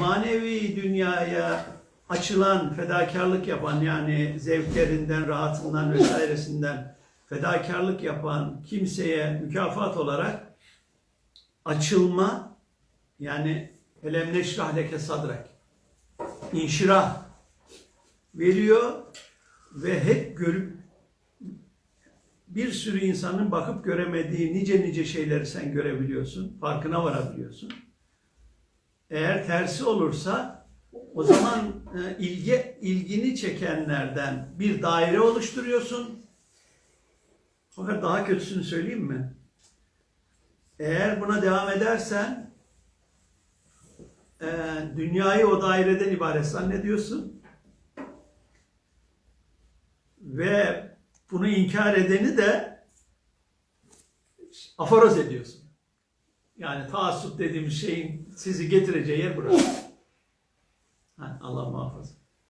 manevi dünyaya açılan, fedakarlık yapan yani zevklerinden, rahatından vesairesinden fedakarlık yapan kimseye mükafat olarak açılma yani elem leke sadrak inşirah veriyor ve hep görüp bir sürü insanın bakıp göremediği nice nice şeyleri sen görebiliyorsun. Farkına varabiliyorsun. Eğer tersi olursa o zaman e, ilgi ilgini çekenlerden bir daire oluşturuyorsun. Fakat daha kötüsünü söyleyeyim mi? Eğer buna devam edersen e, dünyayı o daireden ibaret zannediyorsun. Ve bunu inkar edeni de aforoz ediyorsun. Yani taassup dediğimiz şeyin sizi getireceği yer burası. Ha, Allah muhafaza.